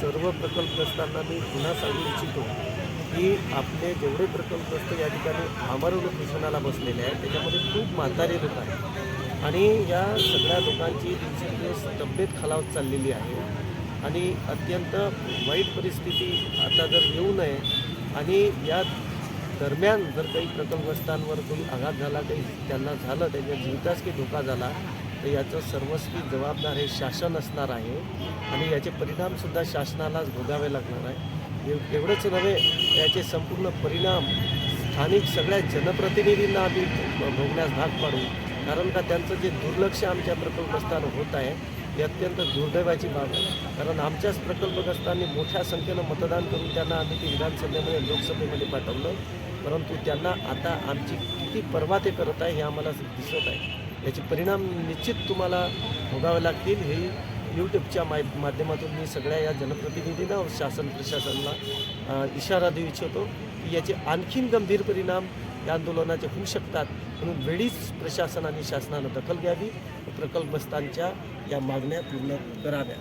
सर्व प्रकल्पग्रस्तांना मी पुन्हा सांगू इच्छितो की आपले जेवढे प्रकल्पग्रस्त या ठिकाणी आमरण उपोषणाला बसलेले आहेत. त्याच्यामध्ये खूप म्हातारे लोक आहेत. आणि या सगळ्या लोकांची दिवसेंदिवस तब्येत खालावत चाललेली आहे. आणि अत्यंत वाईट परिस्थिती आता जर येऊ नये आणि या दरम्यान जर काही प्रकल्पग्रस्तांवर काही आघात झाला काही त्यांना झालं त्यांच्या जीवितास काही धोका झाला तर याचं सर्वस्वी जबाबदार हे शासन असणार आहे. आणि याचे परिणामसुद्धा शासनालाच भोगावे लागणार आहे. एव- एवढंच नव्हे याचे संपूर्ण परिणाम स्थानिक सगळ्या जनप्रतिनिधींना आम्ही भोगण्यास भाग पाडू. कारण का त्यांचं जे दुर्लक्ष आमच्या प्रकल्पग्रस्तांना होत आहे ही अत्यंत दुर्दैवाची बाब आहे. कारण आमच्याच प्रकल्पग्रस्तांनी मोठ्या संख्येनं मतदान करून त्यांना आम्ही ते विधानसभेमध्ये लोकसभेमध्ये पाठवलं. परंतु त्यांना आता आमची किती पर्वा ते करत आहे हे आम्हाला दिसत आहे. याचे परिणाम निश्चित तुम्हाला भोगावे लागतील. हे यूट्यूबच्या माय माध्यमातून मी सगळ्या या जनप्रतिनिधींना व शासन प्रशासनाला इशारा देऊ इच्छितो की याचे आणखीन गंभीर परिणाम या आंदोलनाचे होऊ शकतात म्हणून वेळीच प्रशासन आणि शासनानं दखल घ्यावी प्रकल्पस्थांच्या प्रकल्पग्रस्तांच्या या मागण्या पूर्ण कराव्या